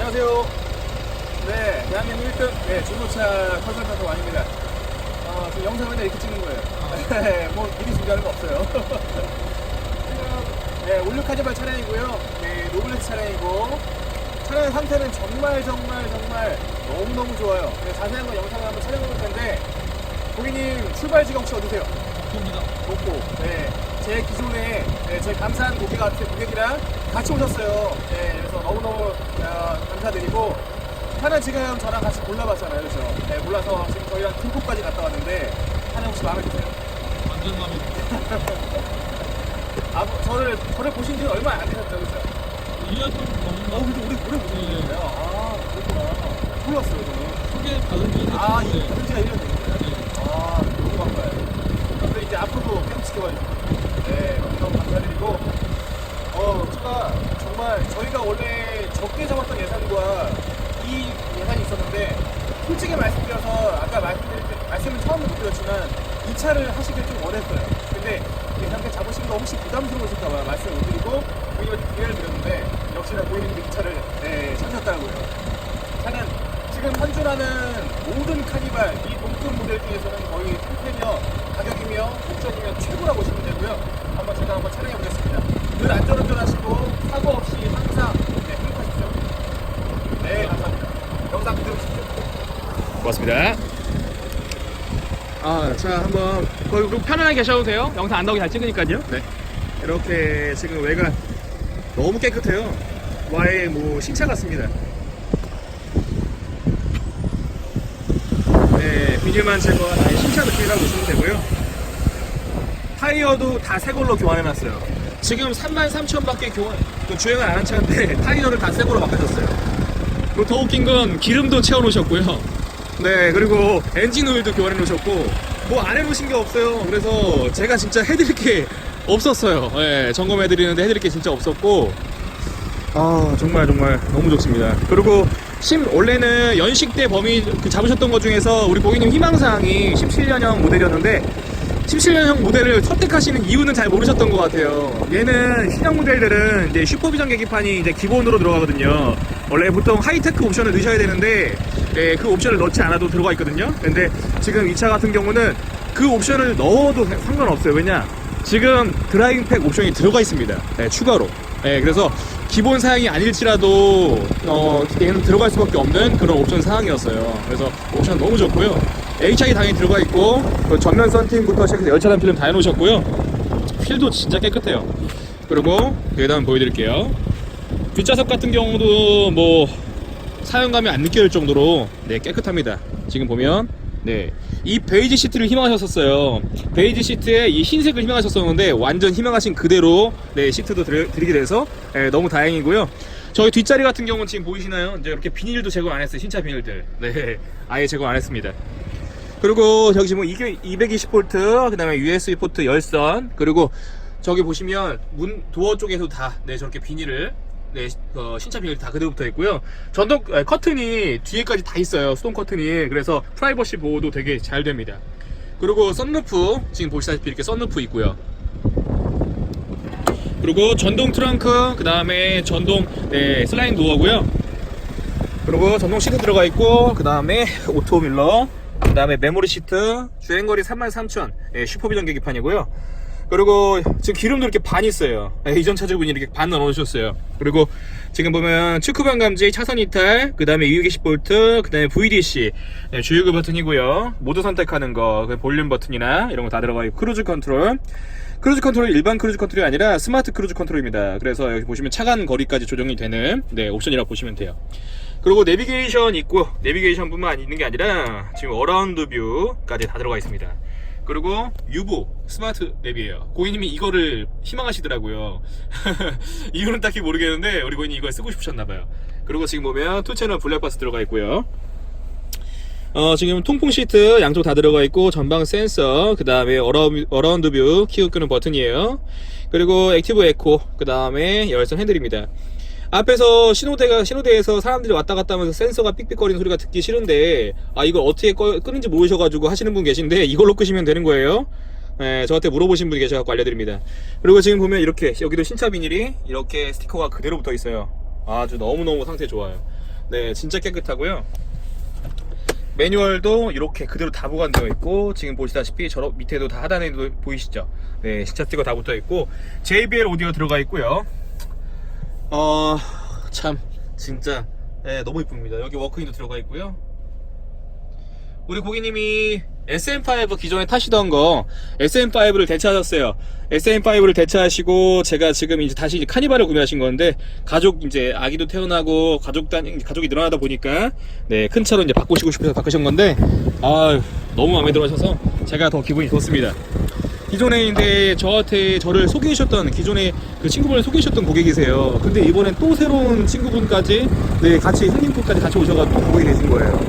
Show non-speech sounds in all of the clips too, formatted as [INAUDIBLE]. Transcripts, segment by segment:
안녕하세요. 네, 대한민국 1등 네, 중고차 컨설턴트 왕입니다. 어, 지금 영상을 이렇게 찍는 거예요. [LAUGHS] 네, 뭐 미리 준비하는 거 없어요. [LAUGHS] 네, 올류 카니발 차량이고요. 네, 노블레스 차량이고 차량의 상태는 정말 정말 정말 너무너무 좋아요. 네, 자세한 건 영상을 한번 촬영해 볼 텐데 고객님 출발지가 혹시 어디세요? 입니다. 먹고 네, 제 기존에 네, 제 감사한 고객 같은 고객이랑 같이 오셨어요. 네, 그래서 너무너무 어, 감사드리고 차는 지금 저랑 같이 골라봤잖아요, 그렇죠? 네, 몰라서 지금 저희랑 등포까지 갔다 왔는데 차는 혹시 마음에 드세요? 완전 마음에 [LAUGHS] 아, 뭐, 저를 저를 보신 지는 얼마 안 되셨죠, 그렇죠? 1년 좀 어, 넘는 근데 오래 오래 보신 거예요? 아, 그렇구나. 몰랐어요, 저는. 소개 받은 지 아, 이 받은 지가 1년 된 거예요? 아, 너무 반가워요. 근데 이제 앞으로도 계속 지켜봐주세요. 네, 너무 감사드리고, 어, 제가 정말 저희가 원래 적게 잡았던 예산과 이 예산이 있었는데, 솔직히 말씀드려서 아까 말씀드릴 때, 말씀을 처음에 못 드렸지만, 이 차를 하시길 좀 원했어요. 근데 예산대 잡으시기가 혹시 부담스러우실까봐 말씀을 못 드리고, 고객님한테 기회를 드렸는데, 역시나 고객님이 이 차를 네, 찾으셨다고요. 차는 지금 한주라는 모든 카니발 이 동급 모델 중에서는 거의 상태며 가격이며 목적이며 최고라고 보시면 되고요. 한번 제가 한번 촬영해 보겠습니다. 늘 안전운전하시고 사고 없이 항상 네, 행복하십시오. 네, 감사합니다. 영상 그대로 보십시오. 고맙습니다. 아, 자 한번 거기 그 편안하게 계셔도 돼요. 영상 안 나오게 잘 찍으니까요. 네. 이렇게 지금 외관 너무 깨끗해요. 와의 뭐 신차 같습니다. 네, 비닐만 제거한 아예 신차 느낌이라고 보시면 되고요. 타이어도 다 새 걸로 교환해놨어요. 지금 33,000밖에 교환, 그 주행을 안 한 차인데 [LAUGHS] 타이어를 다 새 걸로 바꿔줬어요. 그리고 더 웃긴 건 기름도 채워놓으셨고요. 네, 그리고 엔진 오일도 교환해놓으셨고, 뭐 안 해놓으신 게 없어요. 그래서 제가 진짜 해드릴 게 없었어요. 네, 점검해드리는데 해드릴 게 진짜 없었고, 아 정말 정말 너무 좋습니다. 그리고 심 원래는 연식대 범위 그 잡으셨던 것 중에서 우리 고객님 희망사항이 17년형 모델이었는데 17년형 모델을 선택하시는 이유는 잘 모르셨던 것 같아요. 얘는 신형 모델들은 이제 슈퍼비전 계기판이 이제 기본으로 들어가거든요. 원래 보통 하이테크 옵션을 넣으셔야 되는데 네, 그 옵션을 넣지 않아도 들어가 있거든요. 근데 지금 이 차 같은 경우는 그 옵션을 넣어도 상관없어요. 왜냐? 지금 드라이빙 팩 옵션이 들어가 있습니다. 네, 추가로. 네, 그래서 기본 사양이 아닐지라도 어, 얘는 들어갈 수밖에 없는 그런 옵션 사항이었어요. 그래서 옵션 너무 좋고요. HI 당연히 들어가 있고 그 전면 썬팅부터 시작해서 열차단 필름 다 해놓으셨고요. 휠도 진짜 깨끗해요. 그리고 한번 보여드릴게요. 뒷좌석 같은 경우도 뭐 사용감이 안 느껴질 정도로 네 깨끗합니다. 지금 보면 네. 이 베이지 시트를 희망하셨었어요. 베이지 시트에 이 흰색을 희망하셨었는데 완전 희망하신 그대로 네, 시트도 드리, 드리게 돼서 네, 너무 다행이고요. 저희 뒷자리 같은 경우는 지금 보이시나요? 이제 이렇게 비닐도 제거 안 했어요. 신차 비닐들. 네. 아예 제거 안 했습니다. 그리고 저기 지금 이게 220V, 그 다음에 USB 포트 열선, 그리고 저기 보시면 문 도어 쪽에도 다 네, 저렇게 비닐을 네, 어, 신차 비닐 다 그대로 붙어 있고요. 전동 에, 커튼이 뒤에까지 다 있어요. 수동 커튼이. 그래서 프라이버시 보호도 되게 잘 됩니다. 그리고 썬루프 지금 보시다시피 이렇게 썬루프 있고요. 그리고 전동 트렁크, 그 다음에 전동 네, 슬라이드 도어고요. 그리고 전동 시트 들어가 있고 그 다음에 오토 밀러 그 다음에 메모리 시트 주행거리 33,000 예, 슈퍼비전 계기판이고요 그리고 지금 기름도 이렇게 반 있어요. 예, 이전 차주분이 이렇게 반 넣어주셨어요. 그리고 지금 보면 축구반 감지 차선 이탈 그 다음에 220V 그 다음에 VDC 예, 주유구 버튼이고요. 모드 선택하는 거그 볼륨 버튼이나 이런 거 다 들어가 있고 크루즈 컨트롤. 크루즈 컨트롤 일반 크루즈 컨트롤이 아니라 스마트 크루즈 컨트롤입니다. 그래서 여기 보시면 차간 거리까지 조정이 되는 네, 옵션이라고 보시면 돼요. 그리고 내비게이션 있고 내비게이션뿐만 있는 게 아니라 지금 어라운드 뷰까지 다 들어가 있습니다. 그리고 유보 스마트 맵이에요. 고객님이 이거를 희망하시더라고요. [LAUGHS] 이유는 딱히 모르겠는데 우리 고객님 이걸 쓰고 싶으셨나봐요. 그리고 지금 보면 투 채널 블랙박스 들어가 있고요. 어, 지금 통풍 시트 양쪽 다 들어가 있고 전방 센서 그 다음에 어라운드 뷰 키우 끄는 버튼이에요. 그리고 액티브 에코 그 다음에 열선 핸들입니다. 앞에서 신호대가 신호대에서 사람들이 왔다 갔다 하면서 센서가 삑삑거리는 소리가 듣기 싫은데 아 이걸 어떻게 꺼, 끄는지 모르셔가지고 하시는 분 계신데 이걸로 끄시면 되는 거예요. 예, 저한테 물어보신 분이 계셔갖고 알려드립니다. 그리고 지금 보면 이렇게 여기도 신차 비닐이 이렇게 스티커가 그대로 붙어 있어요. 아주 너무너무 상태 좋아요. 네, 진짜 깨끗하고요. 매뉴얼도 이렇게 그대로 다 보관되어 있고 지금 보시다시피 저 밑에도 다 하단에도 보이시죠? 네, 시차 스티커 다 붙어 있고 JBL 오디오 들어가 있고요. 어, 참 진짜 네, 너무 이쁩니다. 여기 워크인도 들어가 있고요. 우리 고객님이 SM5 기존에 타시던 거 SM5를 대체하셨어요. SM5를 대체하시고 제가 지금 이제 다시 이제 카니발을 구매하신 건데 가족 이제 아기도 태어나고 가족 단 가족이 늘어나다 보니까 네 큰 차로 이제 바꾸시고 싶어서 바꾸신 건데 아 너무 마음에 들어 하셔서 제가 더 기분이 좋습니다. 기존에 이제 저한테 저를 소개해 주셨던 기존에 그 친구분을 소개해 주셨던 고객이세요. 근데 이번엔 또 새로운 친구분까지 네 같이 형님분까지 같이 오셔가 또 고객이 되신 거예요.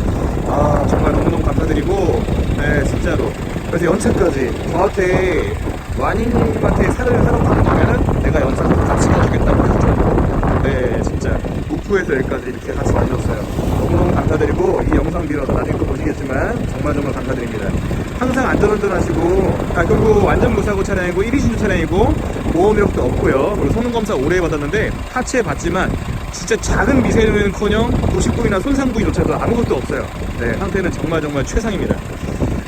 아 정말 너무너무 감사드리고 네 진짜로 그래서 연차까지 저한테 와님한테 차를 사러 가면 내가 연차 같이 가주겠다고 했죠. 네 진짜 우프에서 여기까지 이렇게 같이 와주셨어요. 너무너무 감사드리고 이 영상 빌어서 나중에 또 보시겠지만 정말 정말 감사드립니다. 항상 안전운전하시고 아 그리고 완전 무사고 차량이고 1위 신주 차량이고 보험 이력도 없고요. 그리고 성능 검사 오래 받았는데 하체 받지만 진짜 작은 미세는커녕 도식부위나 손상 부위조차도 아무것도 없어요. 네 상태는 정말 정말 최상입니다.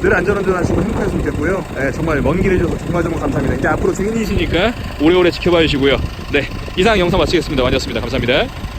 늘 안전운전하시고 행복했으면 좋겠고요. 네, 정말 먼 길 해주셔서 정말 정말 감사합니다. 이제 앞으로 증인이시니까 오래오래 지켜봐 주시고요. 네 이상 영상 마치겠습니다. 완이었습니다. 감사합니다.